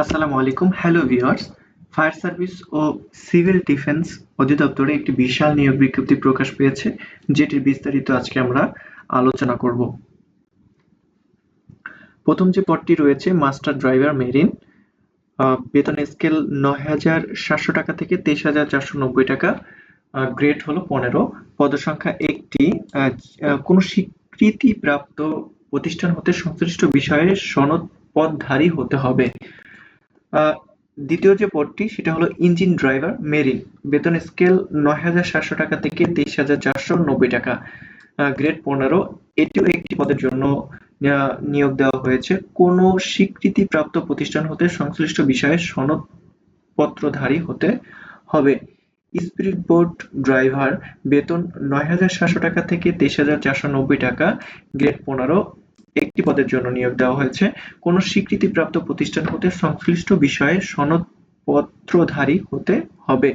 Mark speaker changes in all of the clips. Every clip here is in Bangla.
Speaker 1: আসসালামু আলাইকুম। হ্যালো ভিউয়ার্স ফায়ার সার্ভিস ও সিভিল ডিফেন্স অধিদপ্তরে একটি বিশাল নিয়োগ বিজ্ঞপ্তি প্রকাশ পেয়েছে, যেটির বিস্তারিত আজকে আমরা আলোচনা করব। প্রথম যে পদটি রয়েছে মাস্টার ড্রাইভার মেরিন বেতন স্কেল নয় হাজার সাতশো টাকা থেকে তেইশ হাজার চারশো নব্বই টাকা গ্রেড হলো পনেরো। পদসংখ্যা একটি কোনো স্বীকৃতিপ্রাপ্ত প্রতিষ্ঠান হতে সংশ্লিষ্ট বিষয়ে সনদ পদধারী হতে হবে। দ্বিতীয় যে পদটি, সেটা হলো ইঞ্জিন ড্রাইভার মেরিন। বেতন স্কেল নয় হাজার সাতশো টাকা থেকে তেইশ হাজার চারশো নব্বই টাকা গ্রেড পনেরো। এটিও একটি পদের জন্য নিয়োগ দেওয়া হয়েছে। কোন স্বীকৃতিপ্রাপ্ত প্রতিষ্ঠান হতে সংশ্লিষ্ট বিষয়ে সনদপত্রধারী হতে হবে। স্পিরিট বোট ড্রাইভার, বেতন নয় হাজার সাতশো টাকা থেকে তেইশ হাজার চারশো নব্বই টাকা, গ্রেড পনেরো। একটি পদের জন্য নিয়োগ দেওয়া হয়েছে। কোনো স্বীকৃতিপ্রাপ্ত প্রতিষ্ঠান হতে সংশ্লিষ্ট বিষয়ে সনদপত্রধারী হতে হবে।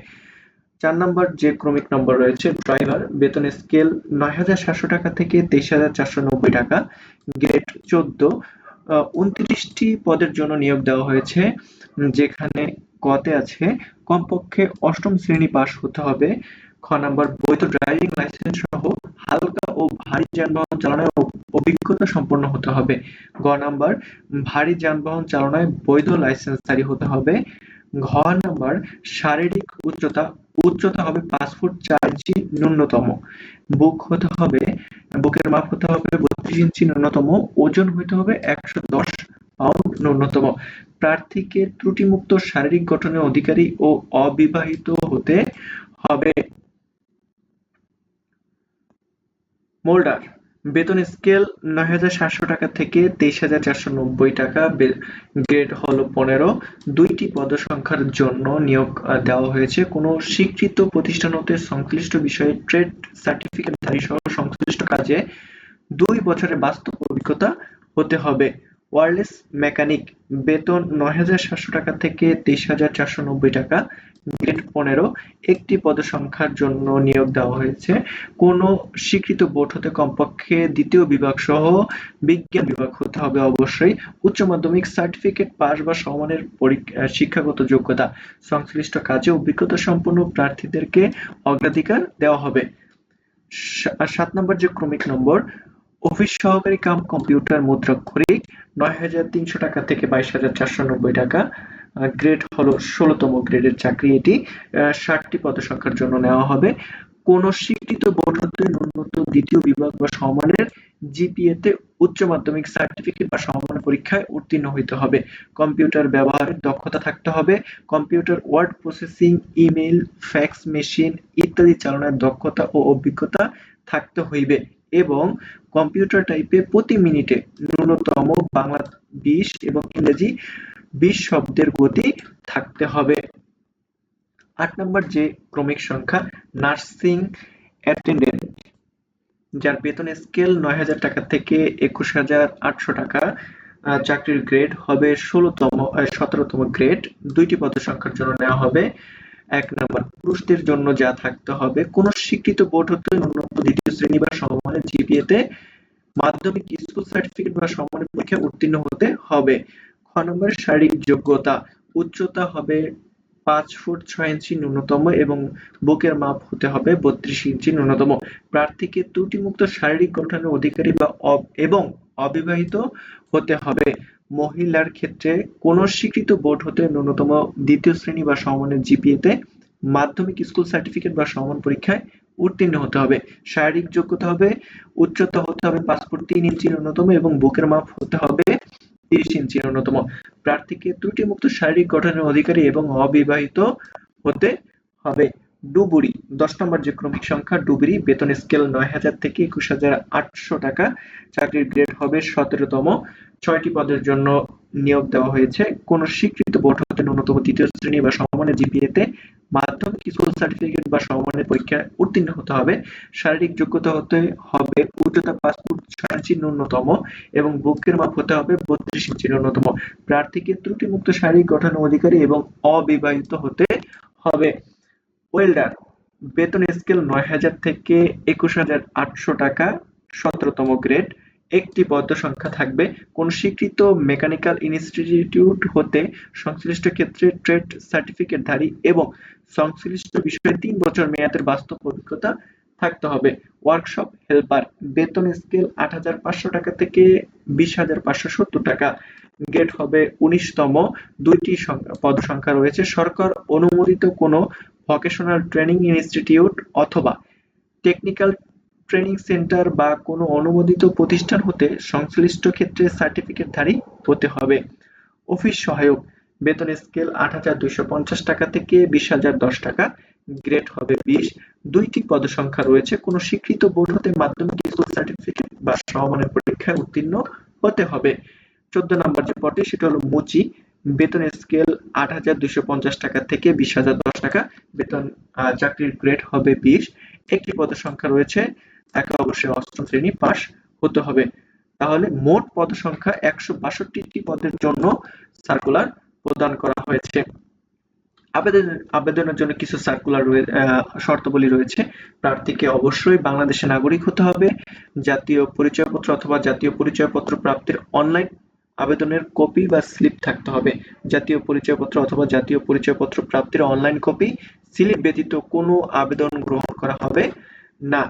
Speaker 1: চার নম্বর যে ক্রমিক নম্বর রয়েছে, ড্রাইভার, বেতন স্কেল নয় হাজার সাতশো টাকা থেকে তেইশ হাজার চারশো নব্বই টাকা, গ্রেড চোদ্দ। উনত্রিশটি পদের জন্য নিয়োগ দেওয়া হয়েছে, যেখানে কতে আছে, কমপক্ষে অষ্টম শ্রেণি পাশ হতে হবে। খ নাম্বার, বৈধ ড্রাইভিং লাইসেন্স সহ হালকা ও ভারী যানবাহন চালানোর অভিজ্ঞতা সম্পন্ন হতে হবে। গ নাম্বার, ভারী যানবাহন চালনায় বৈধ লাইসেন্সধারী হতে হবে। ঘ নাম্বার, শারীরিক উচ্চতা উচ্চতা হবে পাঁচ ফুট চার ইঞ্চি ন্যূনতম। বুক হতে হবে, বুকের মাপ হতে হবে বত্রিশ ইঞ্চি ন্যূনতম, ওজন হতে হবে একশো দশ পাউন্ড ন্যূনতম। প্রার্থীকে ত্রুটিমুক্ত শারীরিক গঠনের অধিকারী ও অবিবাহিত হতে হবে। মোল্ডার বেতন স্কেল নয় হাজার সাতশো টাকা থেকে তেইশ হাজার চারশো নব্বই টাকা। গ্রেড হল পনেরো। দুইটি পদসংখ্যার জন্য নিয়োগ দেওয়া হয়েছে। কোনো স্বীকৃত প্রতিষ্ঠান হতে সংশ্লিষ্ট বিষয়ে ট্রেড সার্টিফিকেটধারী সহ সংশ্লিষ্ট কাজে দুই বছরের বাস্তব অভিজ্ঞতা হতে হবে। ওয়ারলেস মেকানিক, বেতন নয় হাজার সাতশো টাকা থেকে তেইশ হাজার চারশো নব্বই টাকা গ্রেড পনেরো, একটি পদসংখ্যার জন্য নিয়োগ দেওয়া হয়েছে। কোন স্বীকৃত বোর্ড হতে কমপক্ষে দ্বিতীয় বিভাগ সহ বিজ্ঞান বিভাগ হতে হবে অবশ্যই। উচ্চ মাধ্যমিক সার্টিফিকেট পাস বা সমানের পরীক্ষা শিক্ষাগত যোগ্যতা। সংশ্লিষ্ট কাজে অভিজ্ঞতা সম্পন্ন প্রার্থীদেরকে অগ্রাধিকার দেওয়া হবে। সাত নম্বর যে ক্রমিক নম্বর, অফিস সহকারী কাম কম্পিউটার মুদ্রাক্ষরিক নয় হাজার তিনশো টাকা থেকে বাইশ হাজার চারশো নব্বই টাকা। গ্রেড হলো ষোলোতম গ্রেডের চাকরি এটি। ষাটটি পদসংখ্যার জন্য নেওয়া হবে। কোন স্বীকৃত বোর্ড ন্যূনতম দ্বিতীয় বিভাগ বা সমানের জিপিএ তে উচ্চ মাধ্যমিক সার্টিফিকেট বা সমান পরীক্ষায় উত্তীর্ণ হইতে হবে। কম্পিউটার ব্যবহারের দক্ষতা থাকতে হবে। Computer, word processing, email, fax machine ইত্যাদি চালানোর দক্ষতা ও অভিজ্ঞতা থাকতে হইবে। এবং কম্পিউটার টাইপে প্রতি মিনিটে ন্যূনতম বাংলা বিশ এবং ইংরেজি বিশ শব্দের গতি থাকতে হবে। আট নম্বর যে ক্রমিক সংখ্যা, নার্সিং অ্যাটেন্ডেন্ট, যার বেতন স্কেল নয় হাজার টাকা থেকে একুশ হাজার আটশো টাকা চাকরির গ্রেড হবে ষোলোতম সতেরোতম গ্রেড দুইটি পদ সংখ্যার জন্য নেওয়া হবে। এক নম্বর, পুরুষদের জন্য যা থাকতে হবে। কোন স্বীকৃত বোর্ড হতে ন্যূনতম দ্বিতীয় শ্রেণি বা সমমানের জিপিএ তে মাধ্যমিক স্কুল সার্টিফিকেট বা সমমানের পরীক্ষায় উত্তীর্ণ হতে হবে। খ নম্বর, শারীরিক যোগ্যতা। উচ্চতা হবে পাঁচ ফুট ছয় ইঞ্চি ন্যূনতম এবং বুকের মাপ হতে হবে বত্রিশ ইঞ্চি ন্যূনতম। প্রার্থীকে ত্রুটিমুক্ত শারীরিক গঠনের অধিকারী বা এবং অবিবাহিত হতে হবে। মহিলার ক্ষেত্রে কোন স্বীকৃত বোর্ড হতে ন্যূনতম দ্বিতীয় শ্রেণি বা সমমানের জিপিএতে মাধ্যমিক স্কুল সার্টিফিকেট বা সমান পরীক্ষায় উত্তীর্ণ হতে হবে। শারীরিক যোগ্যতা হবে, উচ্চতা হতে হবে পাসপোর্ট তিন ইঞ্চি ন্যূনতম এবং বুকের মাপ হতে হবে তিরিশ ইঞ্চি ন্যূনতম। প্রার্থীকে ত্রুটিমুক্ত শারীরিক গঠনের অধিকারী এবং অবিবাহিত হতে হবে। ডুবুরি, দশ নম্বর যে ক্রমিক সংখ্যা, ডুবুরি, বেতন স্কেল নয় হাজার থেকে একুশ হাজার আটশো টাকা। চাকরির গ্রেড হবে সতেরোতম। ছয়টি পদের জন্য নিয়োগ দেওয়া হয়েছে। কোন স্বীকৃত বোর্ড হতে ন্যূনতম তৃতীয় শ্রেণি বা সমমানের জিপিএতে মাধ্যমিক স্কুল সার্টিফিকেট বা সমমানের পরীক্ষায় উত্তীর্ণ হতে হবে। শারীরিক যোগ্যতা হতে হবে উচ্চতা ফুট ছয় ন্যূনতম এবং বুকের মাপ হতে হবে বত্রিশ ইঞ্চি ন্যূনতম। প্রার্থীকে ত্রুটিমুক্ত শারীরিক গঠন অধিকারী এবং অবিবাহিত হতে হবে। ওয়েল্ডার, বেতন স্কেল নয় হাজার থেকে একুশ হাজার আটশো টাকা, সতেরোতম গ্রেড, একটি পদ সংখ্যা থাকবে। কোন স্বীকৃত মেকানিক্যাল ইনস্টিটিউট হতে সংশ্লিষ্ট ক্ষেত্রে ট্রেড সার্টিফিকেটধারী এবং সংশ্লিষ্ট বিষয়ে তিন বছর মেয়াদের বাস্তব অভিজ্ঞতা থাকতে হবে। ওয়ার্কশপ হেল্পার, বেতন স্কেল আট হাজার পাঁচশো টাকা থেকে বিশ হাজার পাঁচশো সত্তর টাকা। গেট হবে উনিশতম। দুইটি পদ সংখ্যা রয়েছে। সরকার অনুমোদিত কোনো ভকেশনাল ট্রেনিং ইনস্টিটিউট অথবা টেকনিক্যাল ট্রেনিং সেন্টার বা কোনো অনুমোদিত প্রতিষ্ঠান হতে সংশ্লিষ্ট ক্ষেত্রে সার্টিফিকেটধারী হতে হবে। অফিস সহায়ক বেতন স্কেল আট হাজার দুইশো পঞ্চাশ টাকা থেকে বিশ হাজার দশ টাকা, গ্রেড হবে বিশ। দুইটি পদ সংখ্যা রয়েছে, কোন স্বীকৃত বোর্ড হতে মাধ্যমিক স্কুল সার্টিফিকেট বা সমমানের পরীক্ষায় উত্তীর্ণ হতে হবে। চোদ্দ নম্বর যে পদটি, সেটা হলো মুচি। বেতন স্কেল আট হাজার দুইশো পঞ্চাশ টাকা থেকে বিশ হাজার দশ টাকা। বেতন চাকরির গ্রেড হবে বিশ। একটি পদের সংখ্যা রয়েছে, তাকে অবশ্যই অষ্টম শ্রেণি পাশ হতে হবে। তাহলে মোট পদ সংখ্যা একশো বাষট্টি পদের জন্য সার্কুলার প্রদান করা হয়েছে। আবেদন, আবেদনের জন্য কিছু সার্কুলার শর্তাবলী রয়েছে। প্রার্থীকে অবশ্যই বাংলাদেশের নাগরিক হতে হবে। জাতীয় পরিচয়পত্র অথবা জাতীয় পরিচয়পত্র প্রাপ্তির অনলাইন আবেদনের কপি বা স্লিপ থাকতে হবে। জাতীয় পরিচয়পত্র অথবা জাতীয় পরিচয়পত্র প্রাপ্তির অনলাইন কপি, স্লিপ ব্যতীত কোনো আবেদন গ্রহণ করা হবে না।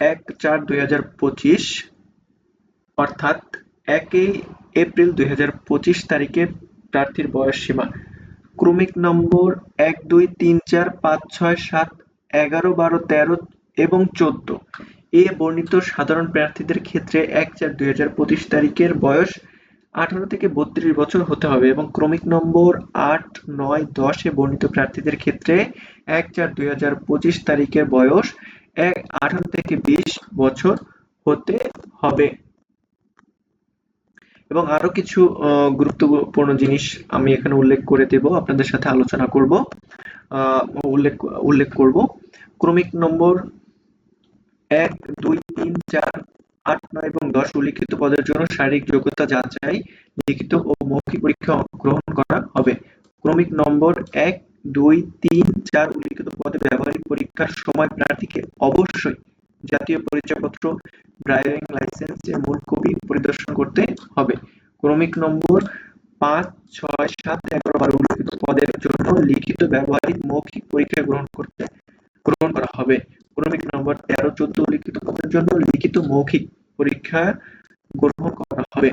Speaker 1: এক চার দুই অর্থাৎ একই এপ্রিল দুই হাজার পঁচিশ তারিখে প্রার্থীর বয়স সীমা। ক্রমিক নম্বর এক দুই তিন চার পাঁচ ছয় সাত এগারো বারো তেরো এবং চোদ্দ। এ বর্ণিত সাধারণ প্রার্থীদের ক্ষেত্রে এক চার দুই তারিখের বয়স আঠারো থেকে বত্রিশ বছর হতে হবে এবং ক্রমিক নম্বর আট নয় দশে বর্ণিত প্রার্থীদের ক্ষেত্রে এক চার দুই হাজার পঁচিশ তারিখের বয়স এক আঠারো থেকে বিশ বছর হতে হবে। এবং আরও কিছু গুরুত্বপূর্ণ জিনিস আমি এখানে উল্লেখ করে দেব, আপনাদের সাথে আলোচনা করব উল্লেখ উল্লেখ করব। ক্রমিক নম্বর এক, দুই, তিন, চার, আট, নয় এবং দশ উল্লিখিত পদের জন্য শারীরিক যোগ্যতা যাচাই, লিখিত ও মৌখিক পরীক্ষা গ্রহণ করা হবে। ক্রমিক নম্বর এক, দুই, তিন, চার উল্লিখিত পদে ব্যবহারিক পরীক্ষার সময় প্রার্থীকে অবশ্যই জাতীয় পরিচয়পত্র, ড্রাইভিং লাইসেন্সের মূল কপি পরিদর্শন করতে হবে। ক্রমিক নম্বর পাঁচ, ছয়, সাত, এগারো, বারো উল্লিখিত পদের জন্য লিখিত, ব্যবহারিক, মৌখিক পরীক্ষা গ্রহণ করতে গ্রহণ করা হবে ক্রমিক নম্বর তেরো চোদ্দ উল্লিখিত পদের জন্য লিখিত মৌখিক পরীক্ষা গ্রহণ করা হবে।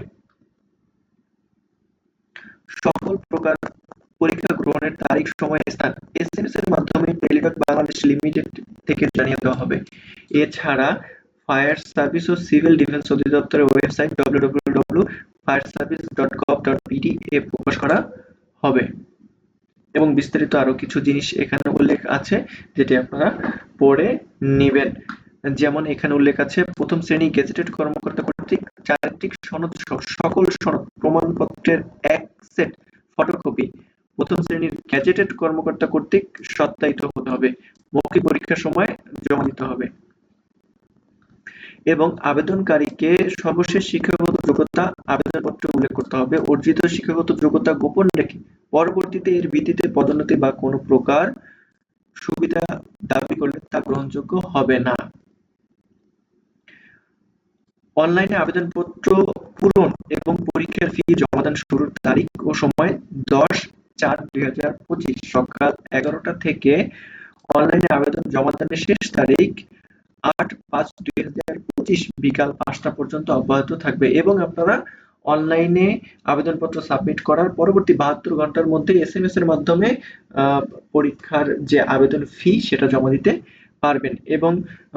Speaker 1: সকল প্রকার পরীক্ষা গ্রহণের তারিখ, সময়, স্থান এসএমএস এর মাধ্যমে টেলিটক বাংলাদেশ লিমিটেড থেকে জানিয়ে দেওয়া হবে। এছাড়া ফায়ার সার্ভিস ও সিভিল ডিফেন্স অধিদপ্তরের ওয়েবসাইট www.fireservice.gov.bd এ প্রকাশ করা হবে। এবং বিস্তারিত আরও কিছু জিনিস এখানে উল্লেখ আছে, যেটি আপনারা পড়ে নেবেন। যেমন এখানে উল্লেখ আছে, প্রথম শ্রেণি গেজেটেড কর্মকর্তা কর্তৃক চারিত্রিক সনদ সকল সনদ প্রমাণপত্রের এক সেট ফটোকপি। প্রথম শ্রেণির গ্যাজেটেড কর্মকর্তা কর্তৃক সত্যায়িত হতে হবে। মৌখিক পরীক্ষার সময় জমা দিতে হবে। এবং আবেদনকারীকে সর্বশেষ শিক্ষাগত যোগ্যতা আবেদনপত্রে উল্লেখ করতে হবে। অর্জিত শিক্ষাগত যোগ্যতা গোপন রেখে পরবর্তীতে এর ভিত্তিতে পদোন্নতি বা কোনো প্রকার সুবিধা দাবি করলে তা গ্রহণযোগ্য হবে না। অনলাইনে আবেদনপত্র পূরণ এবং পরীক্ষার ফি জমাদান শুরুর তারিখ ও সময় দশ চার দুই হাজার পঁচিশ সকাল এগারোটা থেকে অনলাইনে আবেদন জমাদানের শেষ তারিখ আট পাঁচ দুই হাজার পঁচিশ বিকাল পাঁচটা পর্যন্ত অব্যাহত থাকবে এবং আপনারা অনলাইনে আবেদনপত্র সাবমিট করার পরবর্তী বাহাত্তর ঘণ্টার মধ্যে এস এম এস এর মাধ্যমে পরীক্ষার যে আবেদন ফি সেটা জমা দিতে পারবেন এবং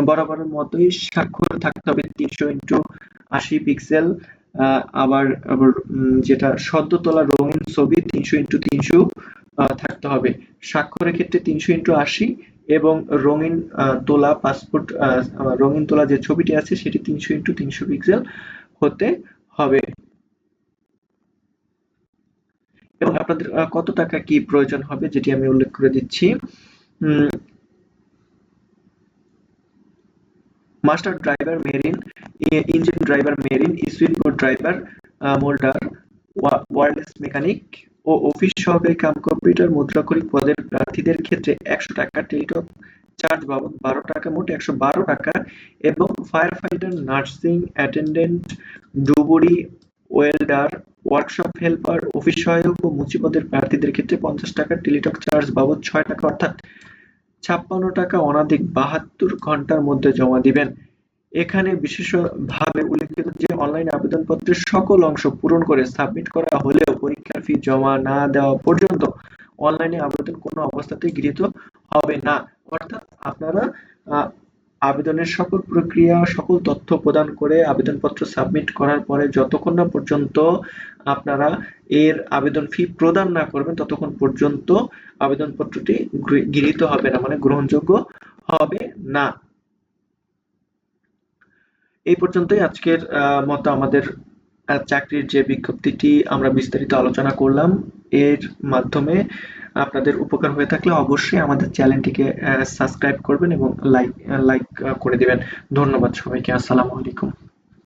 Speaker 1: বরাবরের মতোই স্বাক্ষর থাকতে হবে তিনশো ইন্টু আশি পিক্সেল আবার আবার যেটা সদ্য তোলা রঙিন ছবি তিনশো ইন্টু তিনশো থাকতে হবে। স্বাক্ষরের ক্ষেত্রে তিনশো ইন্টু আশি এবং রঙিন তোলা পাসপোর্ট রঙিন তোলা যে ছবিটি আছে সেটি তিনশো ইন্টু তিনশো পিক্সেল হতে হবে। এবং আপনাদের কত টাকা কি প্রয়োজন হবে যেটি আমি উল্লেখ করে দিচ্ছি? Master driver marine engine driver marine switchboard driver moulder wireless mechanic ও অফিস সহকারী কাম কম্পিউটার মুদ্রাক্ষরিক পদের প্রার্থীদের ক্ষেত্রে একশো টাকা, টেলিটক চার্জ বাবদ বারো টাকা, মোট একশো বারো টাকা এবং ফায়ার ফাইটার নার্সিং অ্যাটেন্ডেন্ট ডুবুরি ওয়েল্ডার, ওয়ার্কশপ হেল্পার, অফিস সহায়ক ও মুচিপদের প্রার্থীদের ক্ষেত্রে পঞ্চাশ টাকা, টেলিটক চার্জ বাবদ ছয় টাকা, অর্থাৎ ছাপ্পান্ন টাকা অনাধিক বাহাত্তর ঘণ্টার মধ্যে জমা দিবেন। এখানে বিশেষভাবে উল্লেখিত যে অনলাইন আবেদনপত্রের সকল অংশ পূরণ করে সাবমিট করা হলেও পরীক্ষার ফি জমা না দেওয়া পর্যন্ত অনলাইনে আবেদন কোনো অবস্থাতেই গৃহীত হবে না। অর্থাৎ আপনারা আবেদনের সকল প্রক্রিয়া, সকল তথ্য প্রদান করে আবেদনপত্র সাবমিট করার পরে যতক্ষণ না পর্যন্ত আপনারা এর আবেদন ফি প্রদান না করবেন, ততক্ষণ পর্যন্ত আবেদনপত্রটি গৃহীত হবে না মানে গ্রহণযোগ্য হবে না। এই পর্যন্তই আজকের মতো আমাদের চাকরির যে বিজ্ঞপ্তিটি আমরা বিস্তারিত আলোচনা করলাম। এর মাধ্যমে আপনাদের উপকার হয়ে থাকলে অবশ্যই আমাদের চ্যানেলটিকে সাবস্ক্রাইব করবেন এবং লাইক লাইক করে দিবেন। ধন্যবাদ সবাইকে। আসসালামু আলাইকুম।